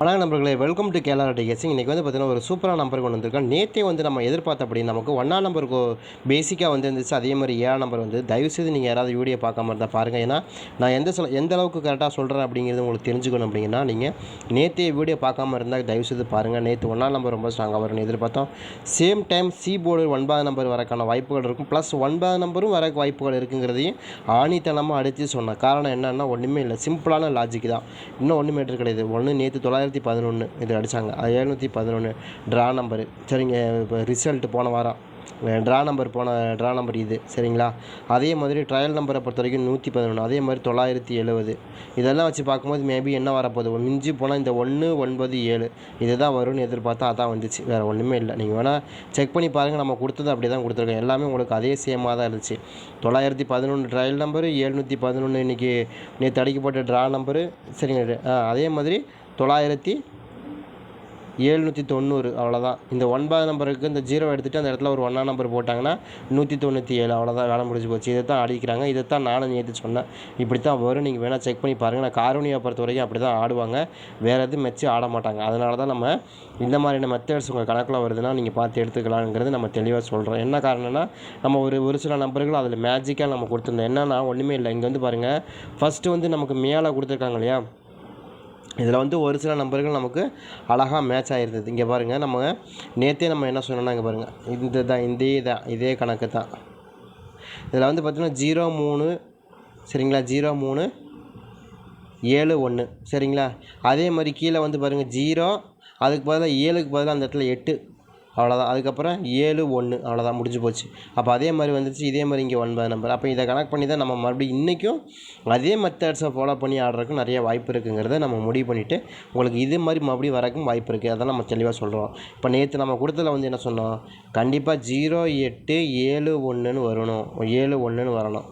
வணக்கம் நம்பர்களே welcome to Kerala டிகேசிங் இன்றைக்கி வந்து பார்த்தீங்கன்னா ஒரு சூப்பரான நம்பர் கொண்டு வந்திருக்கோம். நேற்றே வந்து நம்ம எதிர்பார்த்தபடி நமக்கு ஒன்றாம் நம்பருக்கு பேசிக்காக வந்து இருந்துச்சு அதே மாதிரி ஏழாம் நம்பர் வந்து தயவுசெய்து நீங்கள் யாராவது வீடியோ பார்க்காம இருந்தால் பாருங்கள் ஏன்னா நான் எந்த சொல் எந்த அளவுக்கு கரெக்டாக சொல்கிறேன் அப்படிங்கிறது உங்களுக்கு தெரிஞ்சுக்கணும் அப்படிங்கன்னா நீங்கள் நேற்றே வீடியோ பார்க்காம இருந்தால் தயவுசெய்து பாருங்கள் நேற்று ஒன்றாம் நம்பர் ரொம்ப ஸ்ட்ராங்காக வரும்னு எதிர்பார்த்தோம். சேம் டைம் சி போர்டு ஒன்பதாம் நம்பர் வரக்கான வாய்ப்புகள் இருக்கும். ப்ளஸ் ஒன்பதாம் நம்பரும் வர வாய்ப்புகள் இருக்குங்கிறதையும் ஆணித்தனமாக அடித்து சொன்னேன். காரணம் என்னென்னா ஒன்றுமே இல்லை. சிம்பிளான லாஜிக் தான். இன்னும் ஒன்றுமேட்டு கிடையாது. ஒன்று நேற்று தொள்ளாயிரத்தி பதினொன்று இது அடித்தாங்க எழுநூற்றி பதினொன்று ட்ரா நம்பரு சரிங்க இப்போ ரிசல்ட் போன வாரம். ட்ரா நம்பர் போன ட்ரா நம்பர் இது. சரிங்களா? அதே மாதிரி ட்ரையல் நம்பரை பொறுத்த வரைக்கும் நூற்றி பதினொன்று அதே மாதிரி தொள்ளாயிரத்தி எழுபது இதெல்லாம் வச்சு பார்க்கும்போது மேபி என்ன வரப்போகுது? மிஞ்சி போனால் இந்த ஒன்று ஒன்பது ஏழு. இதுதான் வரும்னு எதிர்பார்த்தா அதான் வந்துச்சு. வேறு ஒன்றுமே இல்லை. நீங்கள் வேணால் செக் பண்ணி பாருங்கள் நம்ம கொடுத்தது அப்படி தான் கொடுத்துருக்கோம். எல்லாமே உங்களுக்கு அதே சேமாக தான் இருந்துச்சு. தொள்ளாயிரத்தி பதினொன்று ட்ரையல் நம்பரு எழுநூற்றி பதினொன்று இன்றைக்கி நேற்று அடிக்கப்பட்ட ட்ரா நம்பரு சரிங்க ஆ, அதே மாதிரி தொள்ளாயிரத்தி ஏழ்நூற்றி தொண்ணூறு அவ்வளோதான் இந்த ஒன்பது நம்பருக்கு இந்த ஜீரோ எடுத்துகிட்டு அந்த இடத்துல ஒரு ஒன்றாம் நம்பர் போட்டாங்கன்னா நூற்றி தொண்ணூற்றி ஏழு அவ்வளோதான் வேலை முடிஞ்சு போச்சு. இதை தான் அடிக்கிறாங்க. இதை தான் நானும் நேற்று சொன்னேன். இப்படி தான் வரும். நீங்கள் வேணால் செக் பண்ணி பாருங்கள் நான் காரோனியை பொறுத்த வரைக்கும் அப்படி தான் ஆடுவாங்க. வேறு எதுவும் மெச்சு ஆட மாட்டாங்க. அதனால தான் நம்ம இந்த மாதிரியான மெத்தட்ஸ் உங்கள் கணக்கில் வருதுன்னா நீங்கள் பார்த்து எடுத்துக்கலாங்கிறது நம்ம தெளிவாக சொல்கிறோம் என்ன காரணம்னா நம்ம ஒரு ஒரு சில நம்பர்கள் அதில் மேஜிக்காக நம்ம கொடுத்துருந்தோம். என்னன்னா ஒன்றுமே இல்லை. இங்கே வந்து பாருங்கள் ஃபஸ்ட்டு வந்து நமக்கு மேலே கொடுத்துருக்காங்க இல்லையா? இதில் வந்து ஒரு சில நம்பர்கள் நமக்கு அழகாக மேட்ச் ஆகிருந்தது இங்கே பாருங்கள் நம்ம நேற்றே நம்ம என்ன சொன்னோம்னா இங்கே பாருங்கள் இந்த தான் இதே தான் இதே கணக்கு தான். இதில் வந்து பார்த்திங்கன்னா ஜீரோ மூணு சரிங்களா? ஜீரோ மூணு ஏழு ஒன்று சரிங்களா? அதே மாதிரி கீழே வந்து பாருங்கள் ஜீரோ அதுக்கு பதிலாக ஏழுக்கு பதிலாக அந்த இடத்துல எட்டு. அவ்வளோதான் அதுக்கப்புறம் ஏழு ஒன்று அவ்வளோதான் முடிஞ்சு போச்சு. அப்போ அதே மாதிரி வந்துருச்சு இதே மாதிரி இங்கே ஒன்பது நம்பர் அப்போ இதை கனெக்ட் பண்ணி தான் நம்ம மறுபடியும் இன்றைக்கும் அதே மெத்தட்ஸை ஃபாலோ பண்ணி ஆடுறதுக்கு நிறைய வாய்ப்பு இருக்குங்கிறத நம்ம முடிவு பண்ணிவிட்டு உங்களுக்கு இது மாதிரி மறுபடியும் வரக்கும் வாய்ப்பு இருக்குது அதான் நம்ம தெளிவாக சொல்கிறோம் இப்போ நேற்று நம்ம கொடுத்ததில் வந்து என்ன சொன்னோம்? கண்டிப்பாக ஜீரோ எட்டு ஏழு ஒன்றுன்னு வரணும். ஏழு ஒன்றுன்னு வரணும்.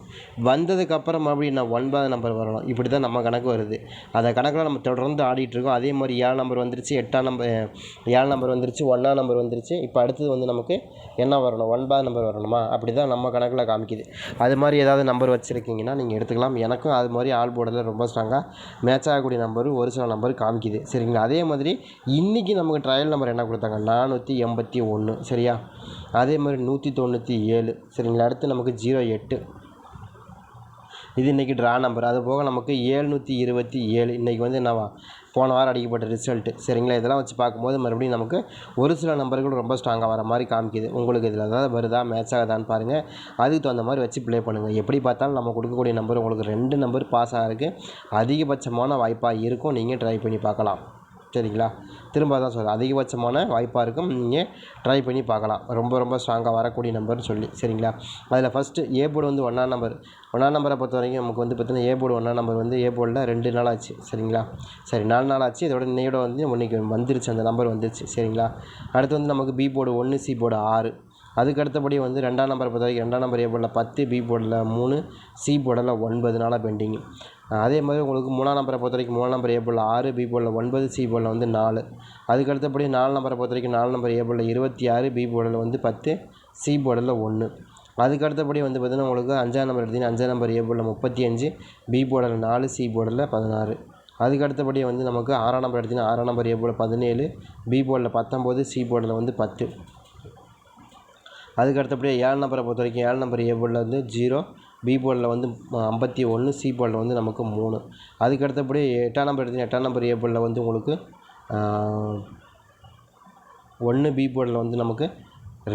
வந்ததுக்கப்புறம் மறுபடியும் நான் ஒன்பது நம்பர் வரணும். இப்படி தான் நம்ம கணக்கு வருது. அதை கணக்கில் நம்ம தொடர்ந்து ஆடிட்டுருக்கோம் அதே மாதிரி ஏழு நம்பர் வந்துருச்சு எட்டாம் நம்பர் ஏழு நம்பர் வந்துருச்சு ஒன்றாம் நம்பர் வந்துருச்சு. இப்போ அடுத்தது வந்து நமக்கு என்ன வரணும்? ஒன்பது நம்பர் வரணுமா? அப்படி தான் நம்ம கணக்கில் காமிக்குது. அது மாதிரி ஏதாவது நம்பர் வச்சுருக்கீங்கன்னா நீங்கள் எடுத்துக்கலாம். எனக்கும் அது மாதிரி ஆல் போர்டில் ரொம்ப ஸ்ட்ராங்காக மேட்ச் ஆகக்கூடிய நம்பரு ஒரு சில நம்பர் காமிக்குது. சரிங்களா? அதே மாதிரி இன்றைக்கி நமக்கு ட்ரையல் நம்பர் என்ன கொடுத்தாங்க? நானூற்றி எண்பத்தி ஒன்று சரியா? அதே மாதிரி நூற்றி தொண்ணூற்றி ஏழு. சரிங்களா? அடுத்து நமக்கு ஜீரோ எட்டு இது இன்றைக்கி ட்ரா நம்பர் அது போக நமக்கு ஏழ்நூற்றி இருபத்தி ஏழு. இன்றைக்கி வந்து என்னவா? போன வாரம் அடிக்கப்பட்ட ரிசல்ட்டு சரிங்களா? இதெல்லாம் வச்சு பார்க்கும்போது மறுபடியும் நமக்கு ஒரு சில நம்பர்கள் ரொம்ப ஸ்ட்ராங்காக வர மாதிரி காமிக்குது. உங்களுக்கு இதில் ஏதாவது வருதா? மேட்ச் ஆகுதான்னு பாருங்கள் அதுக்கு தகுந்த மாதிரி வச்சு ப்ளே பண்ணுங்கள் எப்படி பார்த்தாலும் நம்ம கொடுக்கக்கூடிய நம்பர் உங்களுக்கு ரெண்டு நம்பர் பாஸ் ஆகிறதுக்கு அதிகபட்சமான வாய்ப்பாக இருக்கும். நீங்கள் ட்ரை பண்ணி பார்க்கலாம். சரிங்களா? திரும்ப தான் சொல்கிறேன் அதிகபட்சமான வாய்ப்பாக இருக்கும். நீங்கள் ட்ரை பண்ணி பார்க்கலாம். ரொம்ப ரொம்ப ஸ்ட்ராங்காக வரக்கூடிய நம்பர்னு சொல்லி. சரிங்களா? அதில் ஃபஸ்ட்டு ஏ போர்டு வந்து ஒன்றாம் நம்பர் ஒன்றாம் நம்பரை பொறுத்த வரைக்கும் நமக்கு வந்து பார்த்திங்கன்னா ஏ போர்டு ஒன்றாம் நம்பர் வந்து ஏ போர்டில் ரெண்டு நாள் ஆச்சு. சரிங்களா? சரி நாலு நாள் ஆச்சு. இதோட இன்னையோட வந்து இன்னைக்கு வந்துருச்சு. அந்த நம்பர் வந்துருச்சு. சரிங்களா? அடுத்து வந்து நமக்கு பி போர்டு ஒன்று சி போர்டு ஆறு. அதுக்கு அடுத்தபடி வந்து ரெண்டாம் நம்பரை பொறுத்த வரைக்கும் ரெண்டாம் நம்பர் ஏ போர்டில் பத்து பி போர்டில் மூணு சி போர்டில் ஒன்பது நாளாக பெண்டிங் அதே மாதிரி உங்களுக்கு மூணாம் நம்பரை பொறுத்த வரைக்கும் மூணாம் நம்பர் ஏ போர்டில் ஆறு பி போர்டில் ஒன்பது சி போர்டில் வந்து நாலு அதுக்கு அடுத்தபடி நாலு நம்பரை பொறுத்த வரைக்கும் நாலு நம்பர் ஏ இருபத்தி ஆறு பி போர்டில் வந்து பத்து சி போர்டில் ஒன்று அதுக்கு அடுத்தபடி வந்து பார்த்திங்கன்னா உங்களுக்கு அஞ்சாம் நம்பர் எடுத்திங்கன்னா அஞ்சாம் நம்பர் ஏ போர்டில் முப்பத்தி அஞ்சு பி போர்டில் நாலு சி போர்டில் பதினாறு அதுக்கு அடுத்தபடி வந்து நமக்கு ஆறாம் நம்பர் எடுத்திங்கன்னா ஆறாம் நம்பர் ஏ போர்டில் பதினேழு பி போர்டில் பத்தொம்போது சி போர்டில் வந்து பத்து அதுக்கு அடுத்தபடியாக ஏழு நம்பரை பொறுத்த வரைக்கும் ஏழு நம்பர் ஏ போர்டில் வந்து ஜீரோ பி போர்டில் வந்து ஐம்பத்தி ஒன்று சி போர்டில் வந்து நமக்கு மூணு. அதுக்கு அடுத்தபடி எட்டாம் நம்பர் எடுத்தீங்கன்னா எட்டாம் நம்பர் ஏ போர்டில் வந்து உங்களுக்கு ஒன்று பி போர்டில் வந்து நமக்கு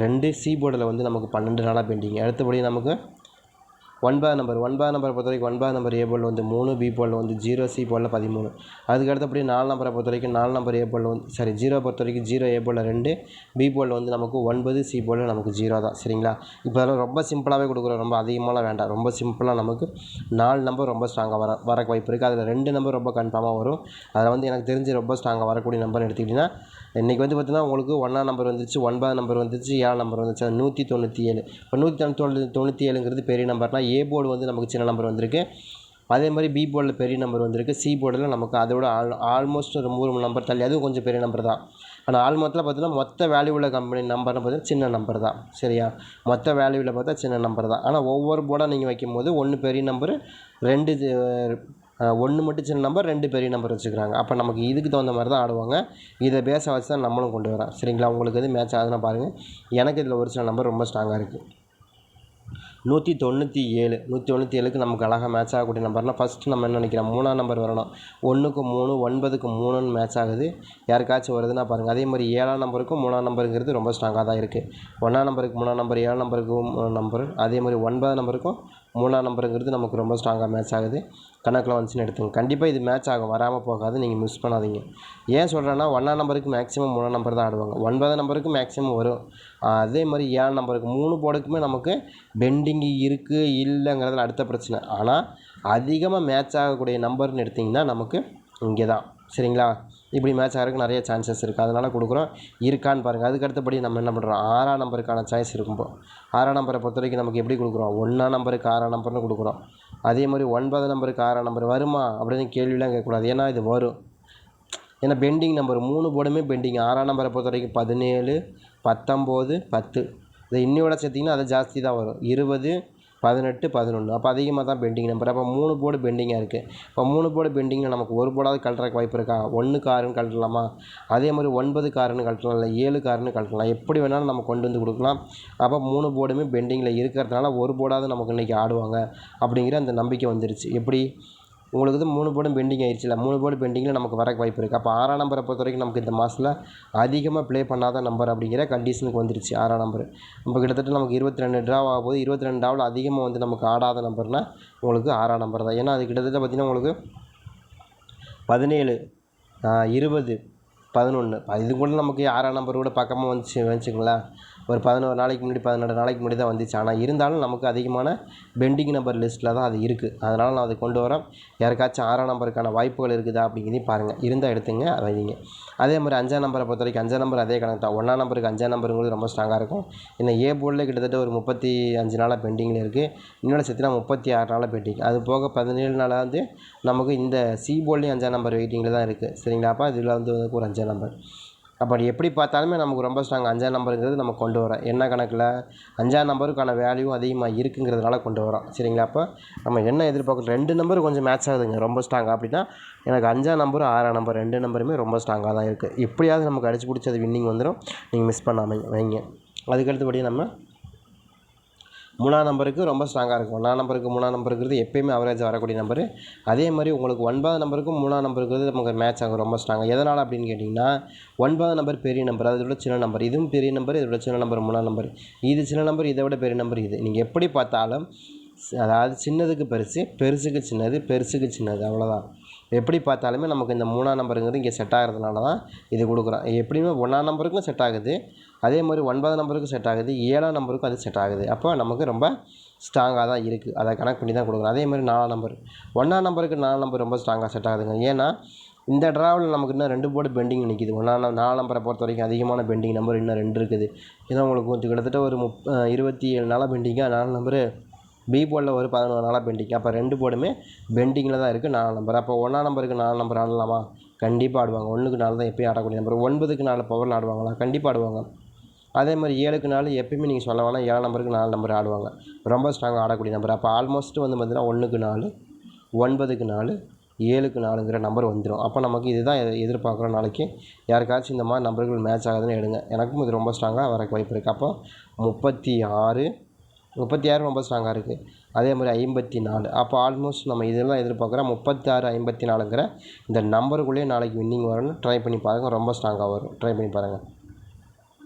ரெண்டு சி போர்டில் வந்து நமக்கு பன்னெண்டு நாளாக பெண்டிங் அடுத்தபடி நமக்கு ஒன்பதாம் நம்பர் ஒன்பதாம் நம்பரை பொறுத்த வரைக்கும் ஒன்பதாம் நம்பர் ஏ போல் வந்து மூணு பி போல் வந்து ஜீரோ சி போல் பதிமூணு. அதுக்கு அடுத்தபடி நாலு நம்பரை பொறுத்த வரைக்கும் நாலு நம்பர் ஏ போல் வந்து சாரி ஜீரோ பொறுத்த வரைக்கும் ஜீரோ ஏ போல் ரெண்டு பி போல் வந்து நமக்கு ஒன்பது சி போல் நமக்கு ஜீரோ தான் சரிங்களா? இப்போ அதெல்லாம் ரொம்ப சிம்பிளாகவே கொடுக்குறோம் ரொம்ப அதிகமாகலாம் வேண்டாம் ரொம்ப சிம்பிளாக நமக்கு நாலு நம்பர் ரொம்ப ஸ்ட்ராங்காக வர வர வாய்ப்பு இருக்குது அதில் ரெண்டு நம்பர் ரொம்ப கன்ஃபார்மாக வரும். அதில் வந்து எனக்கு தெரிஞ்சு ரொம்ப ஸ்ட்ராங்காக வரக்கூடிய நம்பர் எடுத்துக்கிட்டிங்கன்னா இன்றைக்கி வந்து பார்த்திங்கன்னா உங்களுக்கு ஒன்றாம் நம்பர் வந்துச்சு ஒன்பதாம் நம்பர் வந்துச்சு ஏழாம் நம்பர் வந்துச்சு அது நூற்றி தொண்ணூற்றி ஏழு. இப்போ நூற்றி தொண்ணூற்றி தொண்ணூற்றி ஏழுங்கிறது பெரிய நம்பர்னால் ஏ போர்டு வந்து நமக்கு சின்ன நம்பர் வந்திருக்கு. அதே மாதிரி பி போர்டில் பெரிய நம்பர் வந்திருக்கு. சி போர்டில் நமக்கு அதோட ஆல் ஆல்மோஸ்ட் ஒரு மூணு நம்பர் தள்ளி. அதுவும் கொஞ்சம் பெரிய நம்பர் தான். ஆனால் ஆல்மோஸ்ட்டில் பார்த்தீங்கன்னா மொத்த வேல்யூ உள்ள கம்பெனி நம்பர்னு பார்த்தீங்கன்னா சின்ன நம்பர் தான். சரியா? மொத்த வேல்யூவில் பார்த்தா சின்ன நம்பர் தான். ஆனால் ஒவ்வொரு போர்டாக நீங்கள் வைக்கும்போது ஒன்று பெரிய நம்பர் ரெண்டு இது, ஒன்று மட்டும் சின்ன நம்பர் ரெண்டு பெரிய நம்பர் வச்சுக்கிறாங்க. அப்போ நமக்கு இதுக்கு தகுந்த மாதிரி தான் ஆடுவாங்க. இதை பேச வச்சு தான் நம்மளும் கொண்டு வரோம் சரிங்களா? உங்களுக்கு எது மேட்ச் ஆகுதுன்னா பாருங்கள் எனக்கு இதில் ஒரு சில நம்பர் ரொம்ப ஸ்ட்ராங்காக இருக்குது நூற்றி தொண்ணூற்றி ஏழு நூற்றி தொண்ணூற்றி ஏழுக்கு நமக்கு அழகாக மேட்ச் ஆகக்கூடிய நம்பர்னால் ஃபஸ்ட்டு நம்ம என்ன நினைக்கிறோம்? மூணாம் நம்பர் வரணும். ஒன்றுக்கு மூணு ஒன்பதுக்கு மூணுன்னு மேட்ச் ஆகுது. யாருக்காச்சும் வருதுன்னா பாருங்கள் அதே மாதிரி ஏழாம் நம்பருக்கும் மூணாம் நம்பருங்கிறது ரொம்ப ஸ்ட்ராங்காக தான் இருக்குது ஒன்றாம் நம்பருக்கு மூணாம் நம்பர் ஏழாம் நம்பருக்கு மூணு நம்பர் அதே மாதிரி ஒன்பதாம் நம்பருக்கும் மூணாம் நம்பருங்கிறது நமக்கு ரொம்ப ஸ்ட்ராங்காக மேட்ச் ஆகுது. கணக்கில் வந்துச்சுன்னு எடுத்துங்க கண்டிப்பாக இது மேட்ச் ஆகும். வராமல் போகாது. நீங்கள் மிஸ் பண்ணாதீங்க. ஏன் சொல்கிறேன்னா ஒன்றாம் நம்பருக்கு மேக்ஸிமம் மூணாம் நம்பர் தான் ஆடுவாங்க. ஒன்பதாம் நம்பருக்கு மேக்ஸிமம் வரும். அதே மாதிரி ஏழாம் நம்பருக்கு மூணு போர்டுக்குமே நமக்கு பெண்டிங் இருக்குது இல்லைங்கிறதுல அடுத்த பிரச்சனை. ஆனால் அதிகமாக மேட்ச் ஆகக்கூடிய நம்பர்னு எடுத்திங்கன்னா நமக்கு இங்கே தான் சரிங்களா? இப்படி மேட்ச் ஆகிறதுக்கு நிறைய சான்சஸ் இருக்குது அதனால் கொடுக்குறோம். இருக்கான்னு பாருங்கள் அதுக்கு அடுத்தபடி நம்ம என்ன பண்ணுறோம் ஆறாம் நம்பருக்கான சாய்ஸ் இருக்கும்போது ஆறாம் நம்பரை பொறுத்த வரைக்கும் நமக்கு எப்படி கொடுக்குறோம்? ஒன்றாம் நம்பருக்கு ஆறாம் நம்பர்னு கொடுக்குறோம். அதே மாதிரி ஒன்பது நம்பருக்கு ஆறாம் நம்பர் வருமா? அப்படின்னு கேள்விலாம் கேட்கக்கூடாது. ஏன்னா இது வரும். ஏன்னா பெண்டிங் நம்பர் மூணு போர்டுமே பெண்டிங் ஆறாம் நம்பரை பொறுத்த வரைக்கும் பதினேழு பத்தொம்போது பத்து. இதை இன்னையோட சேர்த்திங்கன்னா அது ஜாஸ்தி தான் வரும். இருபது பதினெட்டு பதினொன்று அப்போ அதிகமாக தான் பெண்டிங் நம்பர் அப்போ மூணு போர்டு பெண்டிங்காக இருக்குது இப்போ மூணு போர்டு பெண்டிங்கில் நமக்கு ஒரு போர்டாவது கழட்டுறக்கு வாய்ப்பு இருக்கா? ஒன்று காருன்னு கழட்டலாமா? அதே மாதிரி ஒன்பது காருன்னு கழட்டலாம். இல்லை ஏழு காருன்னு கழட்டலாம். எப்படி வேணாலும் நம்ம கொண்டு வந்து கொடுக்கலாம். அப்போ மூணு போர்டுமே பெண்டிங்கில் இருக்கிறதுனால ஒரு போர்டாவது நமக்கு இன்றைக்கி ஆடுவாங்க. அப்படிங்கிற அந்த நம்பிக்கை வந்துருச்சு. எப்படி? உங்களுக்கு வந்து மூணு போர்டும் பெண்டிங் ஆயிடுச்சுல மூணு போர்டு பெண்டிங்கில் நமக்கு வர வாய்ப்பு இருக்குது அப்போ ஆறாம் நம்பரை பொறுத்த வரைக்கும் நமக்கு இந்த மாதத்தில் அதிகமாக ப்ளே பண்ணாத நம்பர் அப்படிங்கிற கண்டிஷனுக்கு வந்துருச்சு ஆறாம் நம்பர் இப்போ கிட்டத்தட்ட நமக்கு இருபத்தி ரெண்டு ட்ரா ஆக போது இருபத்தி ரெண்டு ட்ராவில் அதிகமாக வந்து நமக்கு ஆடாத நம்பர்னால் உங்களுக்கு ஆறாம் நம்பர் தான். ஏன்னா அது கிட்டத்தட்ட பார்த்திங்கன்னா உங்களுக்கு பதினேழு இருபது பதினொன்று இது கூட நமக்கு ஆறாம் நம்பர் கூட பக்கமாக வந்துச்சு வச்சுங்களேன் ஒரு பதினோரு நாளைக்கு முன்னாடி பதினெட்டு நாளைக்கு முன்னாடி தான் வந்துச்சு. ஆனால் இருந்தாலும் நமக்கு அதிகமான பெண்டிங் நம்பர் லிஸ்ட்டில் தான் அது இருக்குது அதனால் நான் அதை கொண்டு வரேன் யாருக்காச்சும் ஆறாம் நம்பருக்கான வாய்ப்புகள் இருக்குதா அப்படிங்கிறதையும் பாருங்கள் இருந்தால் எடுத்துங்க வைங்க. அதே மாதிரி அஞ்சாம் நம்பரை பொறுத்த வரைக்கும் அஞ்சாம் நம்பர் அதே கணக்கு தான். ஒன்றாம் நம்பருக்கு அஞ்சாம் நம்பருங்கிறது ரொம்ப ஸ்ட்ராங்காக இருக்கும். என்ன ஏ போர்டில் கிட்டத்தட்ட ஒரு முப்பத்தி அஞ்சு நாளாக பெண்டிங்கில் இருக்குது இன்னொன்று சேர்த்துனா முப்பத்தி ஆறு நாளாக பெண்டிங் அது போக பதினேழு நாளாக வந்து நமக்கு இந்த சி போர்ட்லேயும் அஞ்சாம் நம்பர் வெயிட்டிங்கில் தான் இருக்குது சரிங்களா? அப்போ இதில் வந்து ஒரு அஞ்சாம் நம்பர். அப்படி எப்படி பார்த்தாலுமே நமக்கு ரொம்ப ஸ்ட்ராங் அஞ்சாம் நம்பருங்கிறது நம்ம கொண்டு வரோம் என்ன கணக்கில்? அஞ்சாம் நம்பருக்கான வேல்யூ அதிகமாக இருக்குங்கிறதுனால கொண்டு வரோம் சரிங்களா? அப்போ நம்ம என்ன எதிர்பார்க்குறோம்? ரெண்டு நம்பர் கொஞ்சம் மேட்ச் ஆகுதுங்க. ரொம்ப ஸ்ட்ராங்காக அப்படின்னா எனக்கு அஞ்சாம் நம்பர் ஆறாம் நம்பர் ரெண்டு நம்பருமே ரொம்ப ஸ்ட்ராங்காக தான் இருக்குது எப்படியாவது நமக்கு அடிச்சு பிடிச்சது வின்னிங் வந்துடும் நீங்கள் மிஸ் பண்ணாமல் வைங்க. அதுக்கடுத்தபடி நம்ம மூணாம் நம்பருக்கு ரொம்ப ஸ்ட்ராங்காக இருக்கும். ஒன்றாம் நம்பருக்கு மூணாம் நம்பருக்குறது எப்பயுமே அவரேஜ் வரக்கூடிய நம்பர் அதே மாதிரி உங்களுக்கு ஒன்பதாம் நம்பருக்கும் மூணாம் நம்பருங்கிறது நமக்கு மேட்ச் ஆகும் ரொம்ப ஸ்ட்ராங்காக எதனால் அப்படின்னு கேட்டிங்கன்னா ஒன்பதாம் நம்பர் பெரிய நம்பர் அதை விட சின்ன நம்பர் இதுவும் பெரிய நம்பர் இதை விட சின்ன நம்பர் மூணாம் நம்பர் இது சின்ன நம்பர் இதை விட பெரிய நம்பர் இது. நீங்கள் எப்படி பார்த்தாலும் அதாவது சின்னதுக்கு பெருசு பெருசுக்கு சின்னது பெருசுக்கு சின்னது அவ்வளோதான் எப்படி பார்த்தாலுமே நமக்கு இந்த மூணாம் நம்பருங்கிறது இங்கே செட் ஆகிறதுனால தான் இது கொடுக்குறோம். எப்படியுமே ஒன்றாம் நம்பருக்கும் செட் ஆகுது. அதே மாதிரி ஒன்பதாம் நம்பருக்கும் செட் ஆகுது. ஏழாம் நம்பருக்கும் அது செட் ஆகுது. அப்போ நமக்கு ரொம்ப ஸ்ட்ராங்காக தான் இருக்குது அதை கனெக்ட் பண்ணி தான் கொடுக்குறோம். அதே மாதிரி நாலாம் நம்பர். ஒன்றாம் நம்பருக்கு நாலாம் நம்பர் ரொம்ப ஸ்ட்ராங்காக செட் ஆகுதுங்க. ஏன்னா இந்த ட்ராவலில் நமக்கு இன்னும் ரெண்டு போர்டு பெண்டிங் நிற்கிது ஒன்றாம் நாலாம் நம்பரை பொறுத்த வரைக்கும் அதிகமான பெண்டிங் நம்பர் இன்னும் ரெண்டு இருக்குது. ஏன்னா உங்களுக்கு கிட்டத்தட்ட ஒரு முப் இருபத்தி ஏழு நாளாக பெண்டிங்காக நாலு நம்பரு பி போர்டில் ஒரு பதினோரு நாளாக பெண்டிங் அப்போ ரெண்டு போர்டுமே பெண்டிங்கில் தான் இருக்குது நாலு நம்பர் அப்போ ஒன்றாம் நம்பருக்கு நாலு நம்பர் ஆடலாமா? கண்டிப்பாக ஆடுவாங்க. ஒன்றுக்கு நாலு தான் எப்பயும் ஆடக்கூடிய நம்பர் ஒன்பதுக்கு நாலு பவரில் ஆடுவாங்களா? கண்டிப்பாக ஆடுவாங்க. அதே மாதிரி ஏழுக்கு நாலு எப்பயுமே நீங்கள் சொல்ல வேணாம். ஏழு நம்பருக்கு நாலு நம்பர் ஆடுவாங்க. ரொம்ப ஸ்ட்ராங்காக ஆடக்கூடிய நம்பர் அப்போ ஆல்மோஸ்ட் வந்து பார்த்திங்கன்னா ஒன்றுக்கு நாலு ஒன்பதுக்கு நாலு ஏழுக்கு நாலுங்கிற நம்பர் வந்துடும் அப்போ நமக்கு இதுதான் எதிர்பார்க்குறோம் நாளைக்கு. யாருக்காச்சும் இந்த மாதிரி நம்பர்கள் மேட்ச் ஆகுதுன்னு எடுங்க. எனக்கும் இது ரொம்ப ஸ்ட்ராங்காக வரக்கு வாய்ப்பு இருக்குது அப்போ முப்பத்தி ஆறு முப்பத்தி ஆறு ரொம்ப ஸ்ட்ராங்காக இருக்குது அதே மாதிரி ஐம்பத்தி நாலு அப்போ ஆல்மோஸ்ட் நம்ம இதெல்லாம் எதிர்பார்க்குறோம். முப்பத்தாறு ஐம்பத்தி நாலுங்கிற இந்த நம்பருக்குள்ளேயே நாளைக்கு வின்னிங் வரணும்னு ட்ரை பண்ணி பாருங்கள் ரொம்ப ஸ்ட்ராங்காக வரும். ட்ரை பண்ணி பாருங்கள்